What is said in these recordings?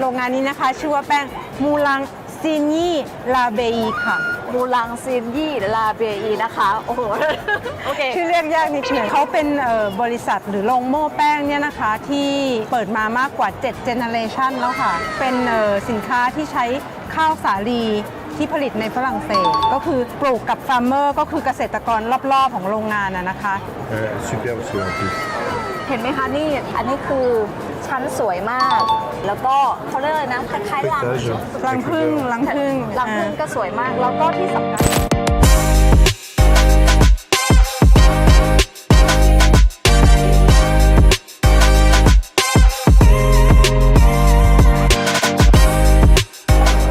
โรงงานนี้นะคะ ชื่อว่าแป้งมูลังซีนี่ลาเบอีค่ะ มูลังซินยี่ลาเบอีนะคะ โอ้โห โอเค ชื่อเรียกยากนิดหนึ่งเขาเป็นเอ่อบริษัทหรือโรงโม่แป้งเนี่ยนะคะ ที่เปิดมามากกว่า7เจเนเรชันแล้วค่ะ เป็นเอ่อสินค้าที่ใช้ข้าวสาลีที่ผลิตในฝรั่งเศส ก็คือปลูกกับฟาร์มเมอร์ก็คือเกษตรกรรอบๆของโรงงานนะนะคะ Euh, superbe ce en plus. เห็นไหมคะนี่อันนี้คือชั้นสวยมาก แล้วก็เขาเรียกอะไรนะคล้ายๆรัง Étage. รังพึ่งรังพึ่งรังพึ่งอ่าก็สวยมาก แล้วก็ที่สำคัญ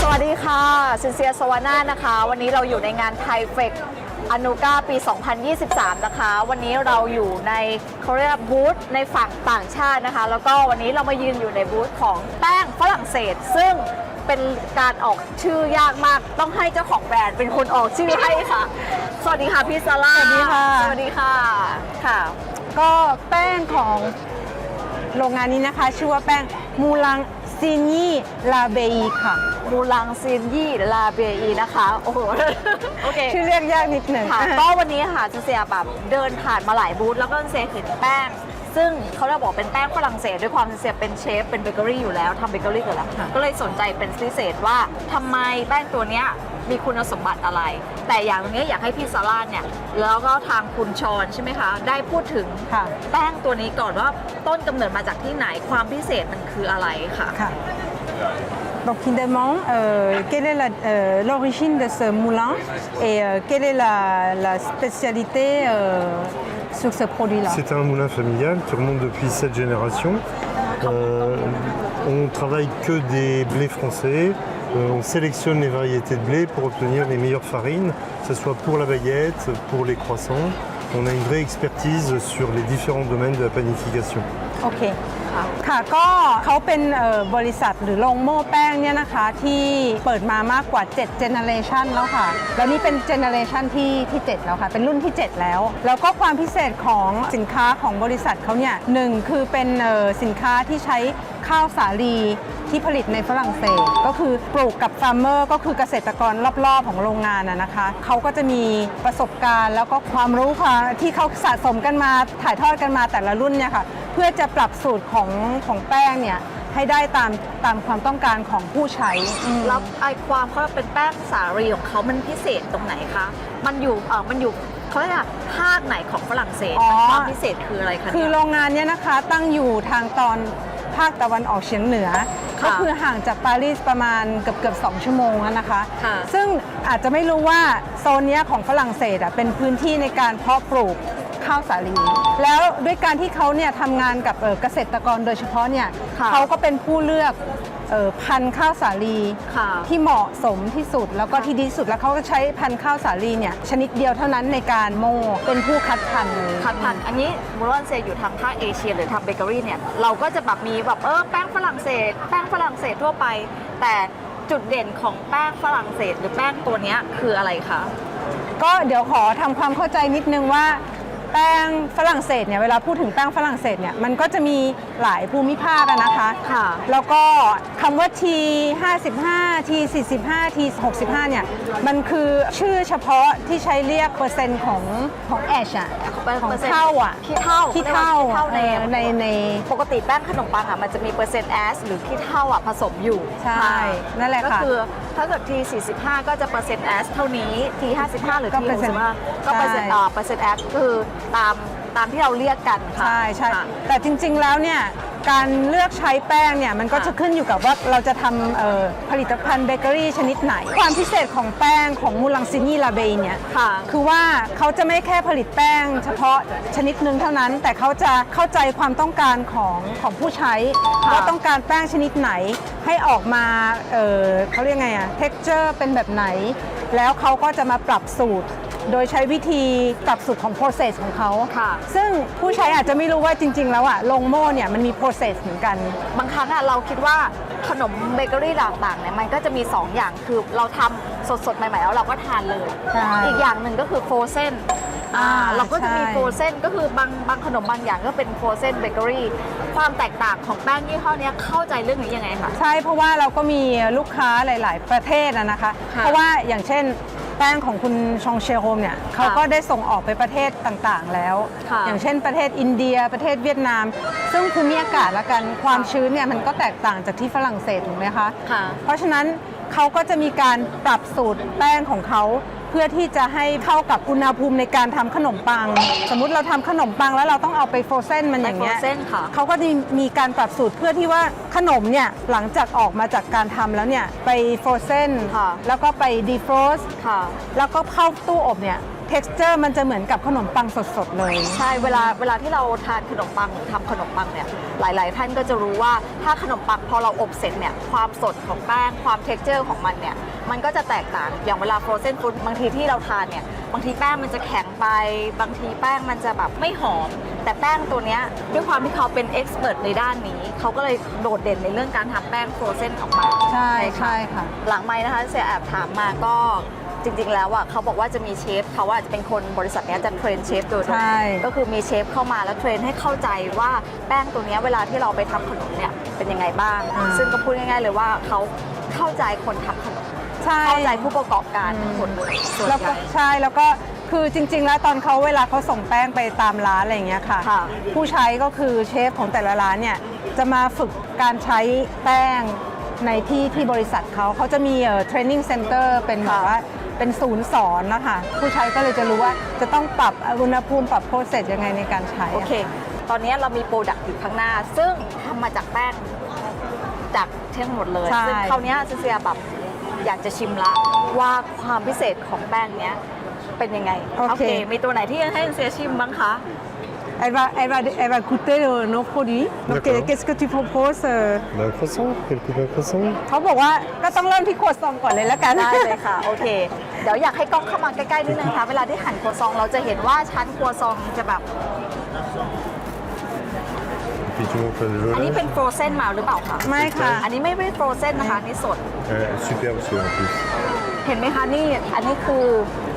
สวัสดีค่ะซินเซียสวาน่านะคะ วันนี้เราอยู่ในงานไทเฟก อนุกาปี 2023 นะคะ วันนี้เราอยู่ในเขาเรียกว่าบูธในฝั่งต่างชาตินะคะ แล้วก็วันนี้เรามายืนอยู่ในบูธของแป้งฝรั่งเศส ซึ่งเป็นการออกชื่อยากมาก ต้องให้เจ้าของแบรนด์เป็นคนออกชื่อให้ค่ะ สวัสดีค่ะพี่ซาร่าสวัสดีค่ะ สวัสดีค่ะ ค่ะ ก็แป้งของโรงงานนี้นะคะ ชื่อว่าแป้งมูลัง ซีนี่ลาเบอีค่ะ มูลังซินยี่ลาเบอีนะคะ โอ้โห โอเค ชื่อเรียกยากนิดหนึ่งค่ะก็วันนี้ค่ะเซียแบบเดินผ่านมาหลายบูธแล้วก็เซียเห็นแป้ง ซึ่งเขาจะบอกเป็นแป้งฝรั่งเศสด้วยความเซียเป็นเชฟเป็นเบเกอรี่อยู่แล้วทำเบเกอรี่อยู่แล้วก็เลยสนใจเป็นพิเศษว่าทำไมแป้งตัวเนี้ยมีคุณสมบัติอะไร แต่อย่างนี้อยากให้พี่ซาร่าเนี่ย แล้วก็ทางคุณชอนใช่ไหมคะ ได้พูดถึงค่ะแป้งตัวนี้ก่อนว่าต้นกำเนิดมาจากที่ไหนความพิเศษมันคืออะไรค่ะค่ะ Donc, il demande euh, quelle est euh, l'origine de ce moulin et euh, quelle est la, la spécialité sur ce produit-là? C'est un moulin familial qui remonte depuis cette génération. Euh, on travaille que des blés français. On sélectionne les variétés de blé pour obtenir les meilleures farines, que ce soit pour la baguette, pour les croissants. On a une vraie expertise sur les différents domaines de la panification. โอเคค่ะก็เขาเป็นบริษัทหรือโรงโม่แป้งเนี่ยนะคะที่เปิดมามากกว่า7เจเนเรชันแล้วค่ะ แล้วนี่เป็นเจเนเรชันที่ที่ 7 แล้วค่ะ เป็นรุ่นที่ 7 แล้ว แล้วก็ความพิเศษของสินค้าของบริษัทเขาเนี่ยหนึ่งคือเป็นสินค้าที่ใช้ข้าวสาลีที่ผลิตในฝรั่งเศส ก็คือปลูกกับฟาร์มเมอร์ก็คือเกษตรกรรอบๆของโรงงานนะนะคะเขาก็จะมีประสบการณ์แล้วก็ความรู้ความที่เขาสะสมกันมาถ่ายทอดกันมาแต่ละรุ่นเนี่ยค่ะ เพื่อจะปรับสูตรของของแป้งเนี่ยให้ได้ตามตามความต้องการของผู้ใช้อืม แล้วไอความเขาเป็นแป้งสาลีของเขามันพิเศษตรงไหนคะ มันอยู่เออมันอยู่เขาเรียกว่าภาคไหนของฝรั่งเศสอ๋อ ความพิเศษคืออะไรคะคือเนี่ยโรงงานเนี้นะคะตั้งอยู่ทางตอนภาคตะวันออกเฉียงเหนือ ค่ะก็คือห่างจากปารีสประมาณเกือบเกือบสองชั่วโมงอะนะคะ ค่ะซึ่งอาจจะไม่รู้ว่าโซนเนี้ยของฝรั่งเศสอะเป็นพื้นที่ในการเพาะปลูก ข้าวสาลี แล้วด้วยการที่เขาเนี่ยทำงานกับเอ่อเกษตรกรโดยเฉพาะเนี่ยค่ะ เขาก็เป็นผู้เลือกเอ่อพันธุ์ข้าวสาลี ค่ะ ที่เหมาะสมที่สุดแล้วก็ที่ดีที่สุดแล้วเขาก็ใช้พันธุ์ข้าวสาลีเนี่ยชนิดเดียวเท่านั้นในการโม่เป็นผู้คัดพันธุ์เลยคัดพันธุ์อันนี้มูลอนเซอยู่ทางภาคเอเชียหรือทางเบเกอรี่เนี่ย เราก็จะแบบมีแบบเออแป้งฝรั่งเศส แป้งฝรั่งเศสทั่วไป แต่จุดเด่นของแป้งฝรั่งเศส หรือแป้งตัวเนี้ยคืออะไรคะ ก็เดี๋ยวขอทำความเข้าใจนิดนึงว่า แป้งฝรั่งเศสเนี่ยเวลาพูดถึงแป้งฝรั่งเศสเนี่ยมันก็จะมีหลายภูมิภาคอะนะคะค่ะ แล้วก็คำว่า T 55 T 45 T 65เนี่ยมันคือชื่อเฉพาะที่ใช้เรียกเปอร์เซ็นต์ของของแอชอะของเท่าอะขี้เท่าขี้เท่าขี้เท่าในเออในในปกติแป้งขนมปังอะมันจะมีเปอร์เซ็นต์แอสหรือขี้เท่าอะผสมอยู่ ใช่ นั่นแหละค่ะก็คือ ถ้าเกิด T 45ก็จะเปอร์เซ็นต์แอสเท่านี้ T 55หรือก็ T เปอร์เซ็นต์ 65ก็เปอร์เซ็นต์ใช่อ่าเปอร์เซ็นต์แอสคือตาม ตามที่เราเรียกกันค่ะ ใช่ใช่ค่ะแต่จริงๆแล้วเนี่ยการเลือกใช้แป้งเนี่ยมันก็ค่ะจะขึ้นอยู่กับว่าเราจะทำเอ่อผลิตภัณฑ์เบเกอรี่ชนิดไหน ความพิเศษของแป้งของมูลังซินี่ลาเบเนี่ยค่ะคือว่าเขาจะไม่แค่ผลิตแป้ง เฉพาะชนิดหนึ่งเท่านั้น แต่เขาจะเข้าใจความต้องการของของผู้ใช้ค่ะว่าต้องการแป้งชนิดไหนให้ออกมาเอ่อเขาเรียกไงอะ texture เป็นแบบไหน แล้วเขาก็จะมาปรับสูตร โดยใช้วิธีปรับสูตรของ process ของเขา ค่ะ ซึ่งผู้ใช้อาจจะไม่รู้ว่าจริง ๆ แล้วอะลงโม่เนี่ยมันมี process เหมือนกัน บางครั้งอะเราคิดว่าขนมเบเกอรี่ต่างๆเนี่ยมันก็จะมี 2 อย่างคือเราทำสดๆ ใหม่ๆ แล้วเราก็ทานเลย ใช่อีกอย่างหนึ่งก็คือโฟรเซนอ่าอ่าเราก็จะมีใช่ โฟรเซนก็คือบางบางขนมบางอย่างก็เป็นโฟรเซนเบเกอรี่ความแตกต่างของแป้งยี่ห้อเนี้ยเข้าใจเรื่องนี้ยังไงคะ ใช่เพราะว่าเราก็มีลูกค้าหลาย ๆ ประเทศอะนะคะ ค่ะเพราะว่าอย่างเช่น แป้งของคุณชองเชโฮมเนี่ยเขาก็ได้ส่งออกไปประเทศต่างๆแล้ว ค่ะอย่างเช่นประเทศอินเดียประเทศเวียดนาม ซึ่งภูมิอากาศละกันความชื้นเนี่ยมันก็แตกต่างจากที่ฝรั่งเศสถูกไหมคะ ค่ะ เพราะฉะนั้นเขาก็จะมีการปรับสูตรแป้งของเขา เพื่อที่จะให้เข้ากับอุณหภูมิในการทำขนมปัง สมมุติเราทำขนมปังแล้วเราต้องเอาไปโฟรเซนมันอย่างเงี้ยไป frozen ค่ะเขาก็จะมีการปรับสูตรเพื่อที่ว่าขนมเนี่ยหลังจากออกมาจากการทำแล้วเนี่ยไปโฟรเซนค่ะแล้วก็ไปดีฟรอสค่ะแล้วก็เข้าตู้อบเนี่ย texture มันจะเหมือนกับขนมปังสดๆเลย ใช่เวลาเวลาที่เราทานขนมปังหรือทำขนมปังเนี่ยหลายๆ ท่านก็จะรู้ว่าถ้าขนมปังพอเราอบเสร็จเนี่ยความสดของแป้งความเท็กเจอร์ของมันเนี่ย มันก็จะแตกต่าง อย่างเวลา frozen food บางทีที่เราทานเนี่ย บางทีแป้งมันจะแข็งไป บางทีแป้งมันจะแบบไม่หอม แต่แป้งตัวเนี้ยด้วยความที่เขาเป็นเอ็กซ์เพรสในด้านนี้ เขาก็เลยโดดเด่นในเรื่องการทำแป้ง frozen ออกมา ใช่ใช่ค่ะ หลังไม้นะคะเสียแอบถามมาก็จริง ๆ แล้วอะเขาบอกว่าจะมีเชฟเขาอาจจะเป็นคนบริษัทเนี้ยจะเทรนเชฟโดยตรงใช่ ก็คือมีเชฟเข้ามาแล้วเทรนให้เข้าใจว่าแป้งตัวเนี้ยเวลาที่เราไปทำขนมเนี่ยเป็นยังไงบ้างอ่าซึ่งก็พูดง่าย ๆ เลยว่าเขาเข้าใจคนทำขนม ใช่ เข้าใจผู้ประกอบการทั้งหมดเลยส่วนแล้วใหก็ญ่ ใช่แล้วก็คือจริง ๆ แล้วตอนเขาเวลาเขาส่งแป้งไปตามร้านอะไรอย่างเงี้ยค่ะ ค่ะ ผู้ใช้ก็คือเชฟของแต่ละร้านเนี่ยจะมาฝึกการใช้แป้งในที่ที่บริษัทเขาเขาจะมีเอ่อ training center เป็นแบบว่าเป็นศูนย์สอนนะคะผู้ใช้ก็เลยจะรู้ว่าจะต้องปรับอุณหภูมิปรับโปรเซสยังไงในการใช้โอเค ตอนนี้เรามีโปรดักต์อยู่ข้างหน้า ซึ่งทำมาจากแป้งจากเทั้งหมดเลย ใช่ ซึ่งคราวเนี้ยเซียแบบ อยากจะชิมละว่าความพิเศษของแป้งเนี้ยเป็นยังไงมีตัวไหนที่ให้เซียชิมบ้างคะ Elle va, elle va, elle va goûter euh, nos produits. Donc, D'accord. qu'est-ce que tu proposes euh Un croissant Quelques d'un croissant เขาบอกว่าก็ต้องเริ่มที่ขวดซองก่อนเลยแล้วกัน ได้เลยค่ะ โอเค เดี๋ยวอยากให้กล้องเข้ามาใกล้ๆนิดนึงค่ะเวลาที่หั่นครัวซองเราจะเห็นว่าชั้นครัวซองจะแบบ Et puis tu montres le อันนี้ volage. เป็นโฟรเซนมาหรือเปล่าคะไม่ค่ะ อันนี้ไม่ได้โฟรเซนนะคะอันนี่สด Euh, superbe celui-là en plus. เห็นไหมคะนี่อันนี้คือ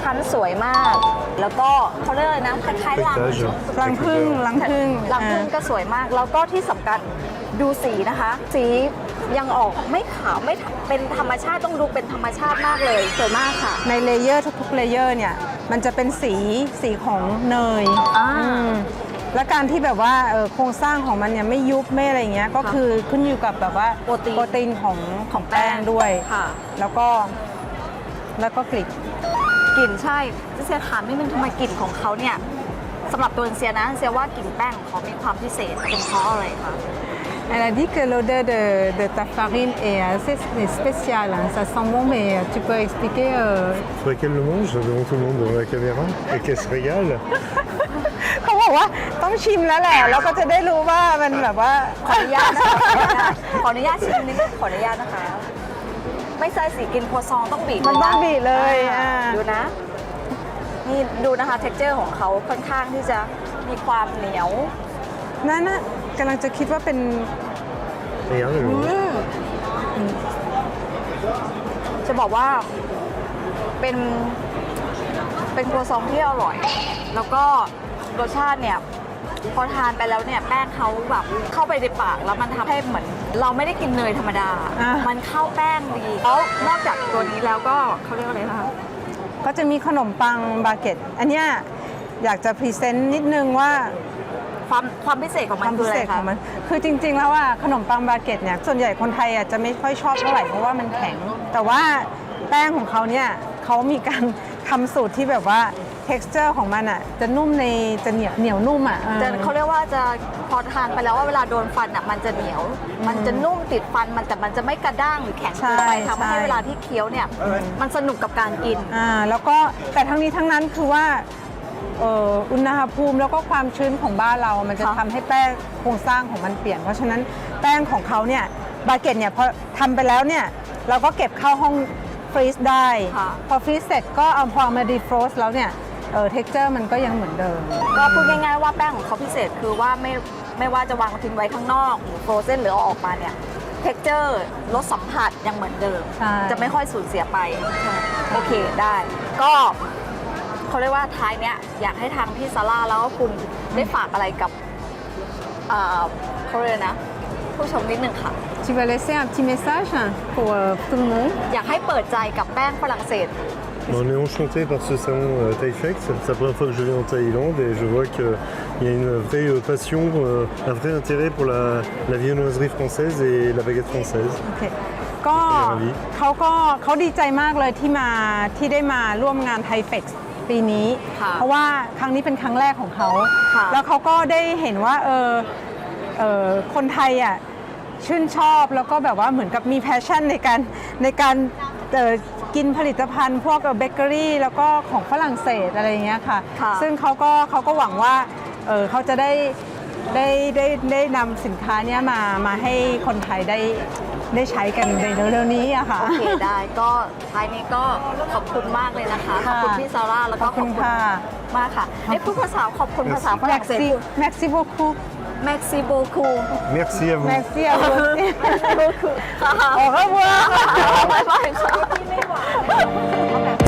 ชั้นสวยมาก แล้วก็เขาเรียกอะไรนะคล้ายๆลัง Étage. รังพึ่งรังพึ่งลังพึ่งก็สวยมาก แล้วก็ที่สำคัญดูสีนะคะ สียังออกไม่ขาวไม่เป็นธรรมชาติต้องดูเป็นธรรมชาติมากเลยสวยมากค่ะ ในเลเยอร์ทุกๆเลเยอร์เนี่ย มันจะเป็นสีสีของเนยอ่า อืม และการที่แบบว่าเอ่อโครงสร้างของมันเนี่ยไม่ยุบไม่อะไรเงี้ยก็ค่ะคือขึ้นอยู่กับแบบว่าโปรตีนตีนของของแป้งด้วยค่ะแล้วก็แล้วก็กลิ่นกลิ่นใช่เซียถามนิดนึงทำไมกลิ่นของเขาเนี่ยสำหรับตัวเซียนะเซียว่ากลิ่นแป้งของเขามีความพิเศษเป็นเพราะอะไรคะ Elle a dit que l'odeur de, de ta farine est assez spéciale. hein. Ça sent bon, mais tu peux expliquer euh, Faudrait qu'elle le mange devant tout le monde, devant la caméra, et qu'elle se régale. เขาบอกว่าต้องชิมแล้วแหละแล้วก็จะได้รู้ว่ามันแบบว่าขออนุญาตนะคะขออนุญาตขออนุญาตชิมนิดนึงขออนุญาตนะคะ ไม่ใช่สีกินครัวซองต้องบีบมันต้องบีบเลยอ่าอ่าดูนะ นี่ดูนะคะเท็กเจอร์ของเขาค่อนข้างที่จะมีความเหนียว นั่นน่ะกำลังจะคิดว่าเป็น Regarde, elle le mange. อืมจะบอกว่าเป็นเป็นครัวซองที่อร่อย แล้วก็ รสชาติเนี่ยพอทานไปแล้วเนี่ยแป้งเขาแบบเข้าไปในปากแล้วมันทำให้เหมือน เราไม่ได้กินเนยธรรมดาอ่ามัมันเข้าแป้งดีแล้วนอกจากตัวนี้แล้วก็เขาเรียกว่าอะไรนะคะก็จะมีขนมปังบาเก็ตอันเนี้ยอยากจะพรีเซนต์นิดนึงว่าความความพิเศษของคมัวานมคืพิออะเศไรษขคะองมันคือจริง ๆ แล้วว่าขนมปังบาเก็ตเนี่ยส่วนใหญ่คนไทยอะจะไม่ค่อยชอบเท่าไหร่เพราะว่ามันแข็ง แต่ว่าแป้งของเขาเนี่ยเขามีการทำสูตรที่แบบว่า texture ของมันอะจะนุ่มในจะเหนียวเหนียวนุ่มอะจะเขาเรียกว่าจะพอทานไปแล้วว่าเวลาโดนฟันอะมันจะเหนียว มันจะนุ่มติดฟันมันแต่มันจะไม่กระด้างหรือแข็งเกินไปใช่ทำให้ใช่เวลาที่เคี้ยวเนี่ยมันสนุกกับการกินอ่าแล้วก็แต่ทั้งนี้ทั้งนั้นคือว่าเอ่ออุณหภูมิแล้วก็ความชื้นของบ้านเรา มันจะค่ะทำให้แป้งโครงสร้างของมันเปลี่ยน เพราะฉะนั้นแป้งของเขาเนี่ยบาเก็ตเนี่ยพอทำไปแล้วเนี่ยเราก็เก็บเข้าห้องฟรีซได้ค่ะพอฟรีซเสร็จก็เอาพอมาดีฟรอสแล้วเนี่ย เออเท็กเจอร์มันก็ยังเหมือนเดิม ก็พูดง่ายๆว่าแป้งของเขาพิเศษคือว่าไม่ไม่ว่าจะวางทิ้งไว้ข้างนอกหรือโฟรเซนหรือเอาออกมาเนี่ยเท็กเจอร์รสสัมผัสยังเหมือนเดิม ใช่ จะไม่ค่อยสูญเสียไป โอเคได้ ก็เขาเรียกว่าท้ายเนี้ยอยากให้ทางพี่ซาร่าแล้วก็คุณได้ฝากอะไรกับอ่าเขาเรียกนะ ผู้ชมนิดนึงค่ะ Tu vas laisser un petit message pour euh, tout le monde อยากให้เปิดใจกับแป้งฝรั่งเศส On est enchanté par ce salon euh, Thaifex. C'est la première fois que je viens en Thaïlande et je vois qu'il y a une vraie euh, passion, euh, un vrai intérêt pour la, la viennoiserie française et la baguette française. โอเคก็เป็นไงครับพี่เขาก็เขาดีใจมากเลยที่มาที่ได้มาร่วมงานไทเฟกปีนี้ค่ะเพราะว่าครั้งนี้เป็นครั้งแรกของเขาค่ะแล้วเขาก็ได้เห็นว่าเออเออคนไทยอะชื่นชอบแล้วก็แบบว่าเหมือนกับมีแพชชั่นในการในการ เอ่อกินผลิตภัณฑ์พวกเบเกอรี่แล้วก็ของฝรั่งเศสอะไรอย่างเงี้ยค่ะ ค่ะ ซึ่งเขาก็เขาก็หวังว่าเออเขาจะได้ได้ได้ได้นำสินค้าเนี้ยมามาให้คนไทยได้ได้ใช้กันในเร็วๆนี้อะค่ะ โอเคได้ก็ท้ายนี้ก็ขอบคุณมากเลยนะคะ ขอบค่ะคุณพี่ซาร่าแล้วก็ขอบคุณค่ะ มากค่ะไอ้พูดภาษาขอบคุณภาษาฝรั่งเศส Merci Merci beaucoup แม็กซิโบคู Merci à vous. Merci à vous aussi ค่ะ Au revoir บ๊ายบายค่ะ